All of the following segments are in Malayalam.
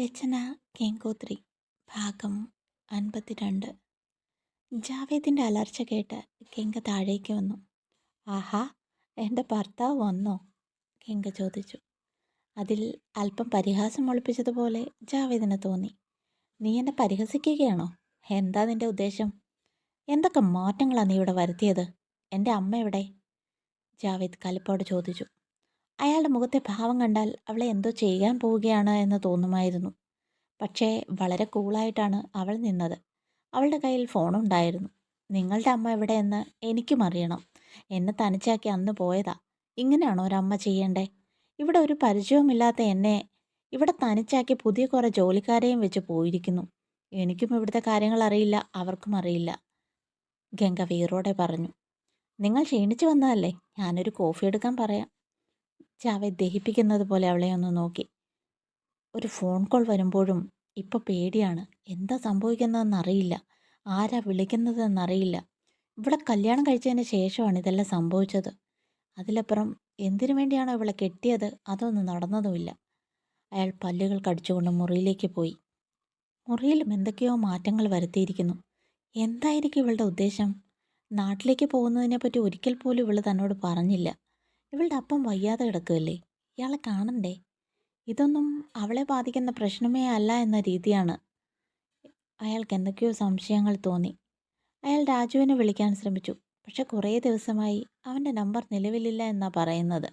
രചന ഗംഗോത്രി ഭാഗം അൻപത്തിരണ്ട്. ജാവേദിന്റെ അലർച്ച കേട്ട് ഗംഗ താഴേക്ക് വന്നു. ആഹാ എന്റെ ഭർത്താവ് വന്നോ? ഗംഗ ചോദിച്ചു. അതിൽ അല്പം പരിഹാസം ഒളിപ്പിച്ചതുപോലെ ജാവേദിന് തോന്നി. നീ എന്നെ പരിഹസിക്കുകയാണോ? എന്താ നിന്റെ ഉദ്ദേശം? എന്തൊക്കെ മാറ്റങ്ങളാണ് നീ ഇവിടെ വരുത്തിയത്? എന്റെ അമ്മ എവിടെ? ജാവേദ് കലിപ്പോട് ചോദിച്ചു. അയാളുടെ മുഖത്തെ ഭാവം കണ്ടാൽ അവളെ എന്തോ ചെയ്യാൻ പോവുകയാണ് എന്ന് തോന്നുമായിരുന്നു. പക്ഷേ വളരെ കൂളായിട്ടാണ് അവൾ നിന്നത്. അവളുടെ കയ്യിൽ ഫോണുണ്ടായിരുന്നു. നിങ്ങളുടെ അമ്മ എവിടെയെന്ന് എനിക്കും അറിയണം. എന്നെ തനിച്ചാക്കി അന്ന് പോയതാ. ഇങ്ങനെയാണോ ഒരമ്മ ചെയ്യേണ്ടേ? ഇവിടെ ഒരു പരിചയവുമില്ലാത്ത എന്നെ ഇവിടെ തനിച്ചാക്കി പുതിയ കുറേ ജോലിക്കാരെയും വെച്ച് പോയിരിക്കുന്നു. എനിക്കും ഇവിടുത്തെ കാര്യങ്ങൾ അറിയില്ല അവർക്കും അറിയില്ല ഗംഗ വീറോടെ പറഞ്ഞു. നിങ്ങൾ ക്ഷീണിച്ചു വന്നതല്ലേ? ഞാനൊരു കോഫി എടുക്കാൻ പറയാം. ജാവേദ് ദഹിപ്പിക്കുന്നത് പോലെ അവളെ ഒന്ന് നോക്കി. ഒരു ഫോൺ കോൾ വരുമ്പോഴും ഇപ്പോൾ പേടിയാണ്. എന്താ സംഭവിക്കുന്നതെന്നറിയില്ല ആരാ വിളിക്കുന്നതെന്നറിയില്ല ഇവിടെ കല്യാണം കഴിച്ചതിന് ശേഷമാണ് ഇതെല്ലാം സംഭവിച്ചത്. അതിലപ്പുറം എന്തിനു വേണ്ടിയാണോ ഇവളെ കെട്ടിയത്? അതൊന്നും നടന്നതുമില്ല. അയാൾ പല്ലുകൾ കടിച്ചുകൊണ്ട് മുറിയിലേക്ക് പോയി. മുറിയിലും എന്തൊക്കെയോ മാറ്റങ്ങൾ വരുത്തിയിരിക്കുന്നു. എന്തായിരിക്കും ഇവളുടെ ഉദ്ദേശം? നാട്ടിലേക്ക് പോകുന്നതിനെപ്പറ്റി ഒരിക്കൽ പോലും ഇവൾ തന്നോട് പറഞ്ഞില്ല. ഇവളുടെ അപ്പം വയ്യാതെ കിടക്കുകയല്ലേ? ഇയാളെ കാണണ്ടേ? ഇതൊന്നും അവളെ ബാധിക്കുന്ന പ്രശ്നമേ അല്ല എന്ന രീതിയാണ്. അയാൾക്ക് എന്തൊക്കെയോ സംശയങ്ങൾ തോന്നി. അയാൾ രാജുവിനെ വിളിക്കാൻ ശ്രമിച്ചു. പക്ഷെ കുറേ ദിവസമായി അവന്റെ നമ്പർ നിലവിലില്ല എന്നാ പറയുന്നത്.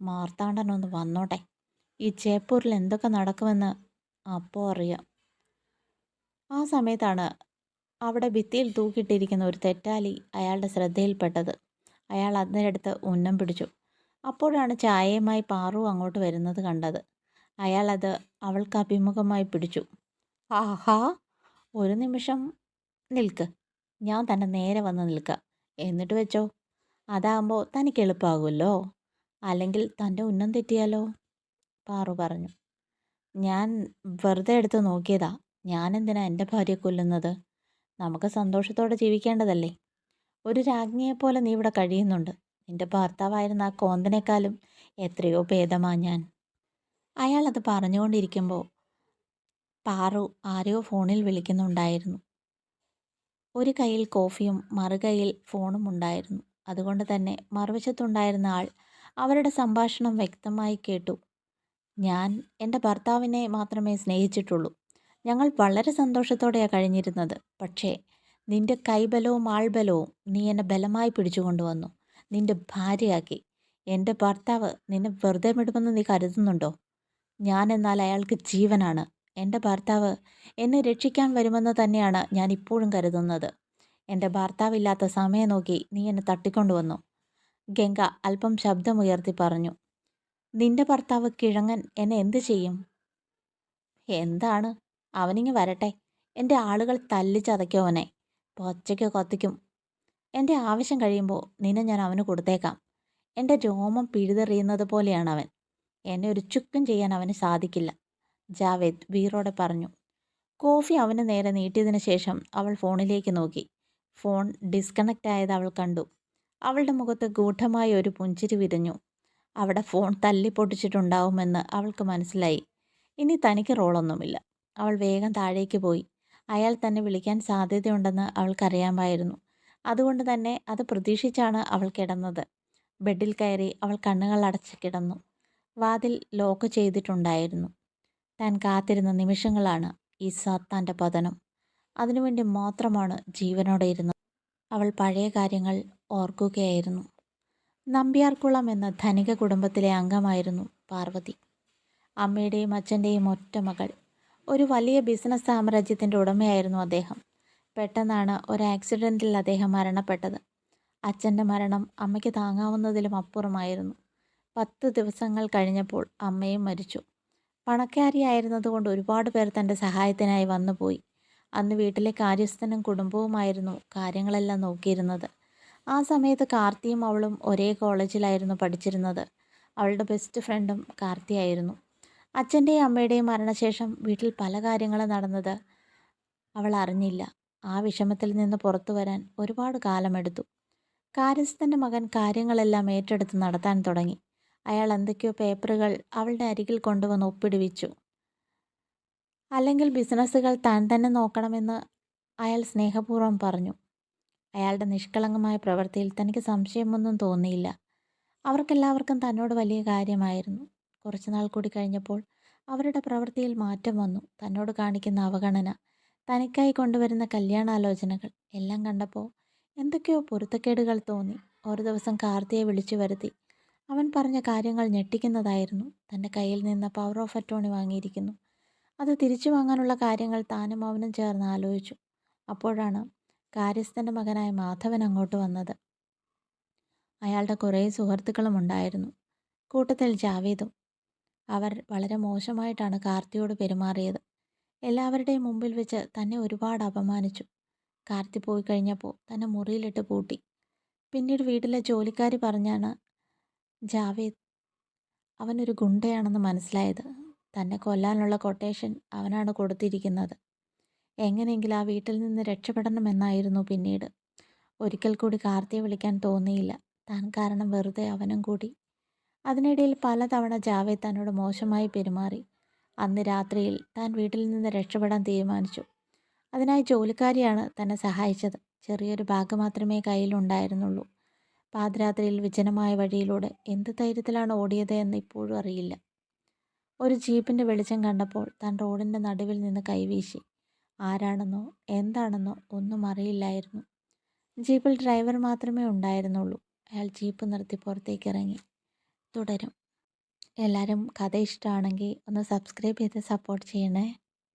മാർത്താണ്ഡനൊന്ന് വന്നോട്ടെ. ഈ ജയ്പൂരിൽ എന്തൊക്കെ നടക്കുമെന്ന് അപ്പോൾ അറിയാം. ആ സമയത്താണ് അവിടെ ഭിത്തിയിൽ തൂക്കിയിട്ടിരിക്കുന്ന ഒരു തെറ്റാലി അയാളുടെ ശ്രദ്ധയിൽപ്പെട്ടത്. അയാൾ അതിനടുത്ത് ഉന്നം പിടിച്ചു. അപ്പോഴാണ് ചായയുമായി പാറു അങ്ങോട്ട് വരുന്നത് കണ്ടത്. അയാൾ അത് അവൾക്ക് അഭിമുഖമായി പിടിച്ചു. ആഹാ ഒരു നിമിഷം നിൽക്ക്. ഞാൻ തന്നെ നേരെ വന്ന് നിൽക്കാം. എന്നിട്ട് വെച്ചോ. അതാകുമ്പോൾ തനിക്ക് എളുപ്പമാകുമല്ലോ അല്ലെങ്കിൽ തന്റെ ഉന്നം തെറ്റിയാലോ? പാറു പറഞ്ഞു. ഞാൻ വെറുതെ എടുത്ത് നോക്കിയതാ. ഞാൻ എന്തിനാ എന്റെ ഭാര്യ കൊല്ലുന്നത്? നമുക്ക് സന്തോഷത്തോടെ ജീവിക്കേണ്ടതല്ലേ? ഒരു രാജ്ഞിയെപ്പോലെ നീ ഇവിടെ കഴിയുന്നുണ്ട്. നിന്റെ ഭർത്താവായിരുന്ന ആ കോന്തനേക്കാളും എത്രയോ ഭേദമാ ഞാൻ. അയാൾ അത് പറഞ്ഞുകൊണ്ടിരിക്കുമ്പോൾ പാറു ആരെയോ ഫോണിൽ വിളിക്കുന്നുണ്ടായിരുന്നു. ഒരു കയ്യിൽ കോഫിയും മറുകൈയിൽ ഫോണും ഉണ്ടായിരുന്നു. അതുകൊണ്ട് തന്നെ മറുവശത്തുണ്ടായിരുന്ന ആൾ അവരുടെ സംഭാഷണം വ്യക്തമായി കേട്ടു. ഞാൻ എന്റെ ഭർത്താവിനെ മാത്രമേ സ്നേഹിച്ചിട്ടുള്ളൂ. ഞങ്ങൾ വളരെ സന്തോഷത്തോടെയാണ് കഴിഞ്ഞിരുന്നത്. പക്ഷേ നിന്റെ കൈബലവും ആൾബലവും നീ എന്നെ ബലമായി പിടിച്ചുകൊണ്ടുവന്നു. നിന്റെ ഭാര്യയാക്കി. എന്റെ ഭർത്താവ് നിന്നെ വെറുതെ വിടുമെന്ന് നീ കരുതുന്നുണ്ടോ? ഞാൻ എന്നാൽ അയാൾക്ക് ജീവനാണ്. എന്റെ ഭർത്താവ് എന്നെ രക്ഷിക്കാൻ വരുമെന്ന് തന്നെയാണ് ഞാൻ ഇപ്പോഴും കരുതുന്നത്. എന്റെ ഭർത്താവില്ലാത്ത സമയം നോക്കി നീ എന്നെ തട്ടിക്കൊണ്ടുവന്നു. ഗംഗ അല്പം ശബ്ദമുയർത്തി പറഞ്ഞു നിന്റെ ഭർത്താവ് കിഴങ്ങൻ എന്നെ എന്ത് ചെയ്യും? എന്താണ്? അവനിങ്ങ് വരട്ടെ. എന്റെ ആളുകൾ തല്ലിച്ചതയ്ക്കവനെ പൊച്ചയ്ക്കോ കത്തിക്കും. എന്റെ ആവശ്യം കഴിയുമ്പോൾ നിന്നെ ഞാൻ അവന് കൊടുത്തേക്കാം. എന്റെ രോമം പിഴുതെറിയുന്നത് പോലെയാണ് അവൻ എന്നെ ഒരു ചുക്കും ചെയ്യാൻ അവന് സാധിക്കില്ല. ജാവേദ് വീറോടെ പറഞ്ഞു. കോഫി അവന് നേരെ നീട്ടിയതിനു ശേഷം അവൾ ഫോണിലേക്ക് നോക്കി. ഫോൺ ഡിസ്കണക്റ്റ് ആയത് അവൾ കണ്ടു. അവളുടെ മുഖത്ത് ഗൂഢമായ ഒരു പുഞ്ചിരി വിരിഞ്ഞു. അവിടെ ഫോൺ തല്ലി പൊട്ടിച്ചിട്ടുണ്ടാവുമെന്ന് അവൾക്ക് മനസ്സിലായി. ഇനി തനിക്ക് റോളൊന്നുമില്ല. അവൾ വേഗം താഴേക്ക് പോയി. അയാൾ തന്നെ വിളിക്കാൻ സാധ്യതയുണ്ടെന്ന് അവൾക്കറിയാമായിരുന്നു. അതുകൊണ്ട് തന്നെ അത് പ്രതീക്ഷിച്ചാണ് അവൾ കിടന്നത്. ബെഡിൽ കയറി അവൾ കണ്ണുകൾ അടച്ച് കിടന്നു. വാതിൽ ലോക്ക് ചെയ്തിട്ടുണ്ടായിരുന്നു. താൻ കാത്തിരുന്ന നിമിഷങ്ങളാണ് ഈ സാത്താന്റെ പതനം. അതിനുവേണ്ടി മാത്രമാണ് ജീവനോടെ ഇരുന്നത്. അവൾ പഴയ കാര്യങ്ങൾ ഓർക്കുകയായിരുന്നു. നമ്പ്യാർക്കുളം എന്ന ധനിക കുടുംബത്തിലെ അംഗമായിരുന്നു പാർവതി. അമ്മയുടെയും അച്ഛന്റെയും ഒറ്റ മകൾ ഒരു വലിയ ബിസിനസ് സാമ്രാജ്യത്തിന്റെ ഉടമയായിരുന്നു അദ്ദേഹം. പെട്ടെന്നാണ് ഒരു ആക്സിഡന്റിൽ അദ്ദേഹം മരണപ്പെട്ടത്. അച്ഛന്റെ മരണം അമ്മയ്ക്ക് താങ്ങാവുന്നതിലും അപ്പുറമായിരുന്നു. പത്ത് ദിവസങ്ങൾ കഴിഞ്ഞപ്പോൾ അമ്മയും മരിച്ചു. പണക്കാരിയായിരുന്നതുകൊണ്ട് ഒരുപാട് പേർ തന്റെ സഹായത്തിനായി വന്നുപോയി. അന്ന് വീട്ടിലെ കാര്യസ്ഥനും കുടുംബവുമായിരുന്നു കാര്യങ്ങളെല്ലാം നോക്കിയിരുന്നത്. ആ സമയത്ത് കാർത്തിയും അവളും ഒരേ കോളേജിലായിരുന്നു പഠിച്ചിരുന്നത്. അവളുടെ ബെസ്റ്റ് ഫ്രണ്ടും കാർത്തിയായിരുന്നു അച്ഛന്റെയും അമ്മയുടെയും മരണശേഷം വീട്ടിൽ പല കാര്യങ്ങളും നടന്നത്. അവൾ അറിഞ്ഞില്ല. ആ വിഷമത്തിൽ നിന്ന് പുറത്തു വരാൻ ഒരുപാട് കാലമെടുത്തു. കാര്യസ്ഥന്റെ മകൻ കാര്യങ്ങളെല്ലാം ഏറ്റെടുത്ത് നടത്താൻ തുടങ്ങി. അയാൾ എന്തൊക്കെയോ പേപ്പറുകൾ അവളുടെ അരികിൽ കൊണ്ടുവന്ന് ഒപ്പിടുവിച്ചു. അല്ലെങ്കിൽ ബിസിനസ്സുകൾ താൻ തന്നെ നോക്കണമെന്ന് അയാൾ സ്നേഹപൂർവം പറഞ്ഞു. അയാളുടെ നിഷ്കളങ്കമായ പ്രവൃത്തിയിൽ തനിക്ക് സംശയമൊന്നും തോന്നിയില്ല. അവർക്കെല്ലാവർക്കും തന്നോട് വലിയ കാര്യമായിരുന്നു. കുറച്ചു നാൾ കൂടി കഴിഞ്ഞപ്പോൾ അവരുടെ പ്രവൃത്തിയിൽ മാറ്റം വന്നു. തന്നോട് കാണിക്കുന്ന അവഗണന തനിക്കായി കൊണ്ടുവരുന്ന കല്യാണാലോചനകൾ എല്ലാം കണ്ടപ്പോൾ എന്തൊക്കെയോ പൊരുത്തക്കേടുകൾ തോന്നി. ഒരു ദിവസം കാർത്തിയെ വിളിച്ചു വരുത്തി. അവൻ പറഞ്ഞ കാര്യങ്ങൾ ഞെട്ടിക്കുന്നതായിരുന്നു. തന്റെ കയ്യിൽ നിന്ന് പവർ ഓഫ് അറ്റോണി വാങ്ങിയിരിക്കുന്നു. അത് തിരിച്ചു വാങ്ങാനുള്ള കാര്യങ്ങൾ താനും അവനും ചേർന്ന് ആലോചിച്ചു. അപ്പോഴാണ് കാര്യസ്ഥന്റെ മകനായ മാധവൻ അങ്ങോട്ട് വന്നത്. അയാളുടെ കുറേ സുഹൃത്തുക്കളും ഉണ്ടായിരുന്നു. കൂട്ടത്തിൽ ജാവേദും അവർ വളരെ മോശമായിട്ടാണ് കാർത്തിയോട് പെരുമാറിയത്. എല്ലാവരുടെയും മുമ്പിൽ വെച്ച് തന്നെ ഒരുപാട് അപമാനിച്ചു. കാർത്തി പോയി കഴിഞ്ഞപ്പോൾ തന്നെ മുറിയിലിട്ട് പൂട്ടി. പിന്നീട് വീട്ടിലെ ജോലിക്കാരി പറഞ്ഞാണ് ജാവേദ് അവനൊരു ഗുണ്ടയാണെന്ന് മനസ്സിലായത്. തന്നെ കൊല്ലാനുള്ള കൊട്ടേഷൻ അവനാണ് കൊടുത്തിരിക്കുന്നത്. എങ്ങനെയെങ്കിലും ആ വീട്ടിൽ നിന്ന് രക്ഷപ്പെടണമെന്നായിരുന്നു പിന്നീട്. ഒരിക്കൽ കൂടി കാർത്തിയെ വിളിക്കാൻ തോന്നിയില്ല. താൻ കാരണം വെറുതെ അവനും കൂടി അതിനിടയിൽ പലതവണ ജാവേദ് തന്നോട് മോശമായി പെരുമാറി. അന്ന് രാത്രിയിൽ താൻ വീട്ടിൽ നിന്ന് രക്ഷപ്പെടാൻ തീരുമാനിച്ചു. അതിനായി ജോലിക്കാരിയാണ് തന്നെ സഹായിച്ചത്. ചെറിയൊരു ബാഗ് മാത്രമേ കയ്യിലുണ്ടായിരുന്നുള്ളൂ. പാതിരാത്രിയിൽ വിജനമായ വഴിയിലൂടെ എന്ത് ധൈര്യത്തിലാണ് ഓടിയത് എന്ന് ഇപ്പോഴും അറിയില്ല. ഒരു ജീപ്പിന്റെ വെളിച്ചം കണ്ടപ്പോൾ താൻ റോഡിന്റെ നടുവിൽ നിന്ന് കൈവീശി. ആരാണെന്നോ എന്താണെന്നോ ഒന്നും അറിയില്ലായിരുന്നു. ജീപ്പിൽ ഡ്രൈവർ മാത്രമേ ഉണ്ടായിരുന്നുള്ളൂ. അയാൾ ജീപ്പ് നിർത്തി പുറത്തേക്ക് ഇറങ്ങി. തുടരും. എല്ലാവരും കഥ ഇഷ്ടമാണെങ്കിൽ ഒന്ന് സബ്സ്ക്രൈബ് ചെയ്ത് സപ്പോർട്ട് ചെയ്യണേ.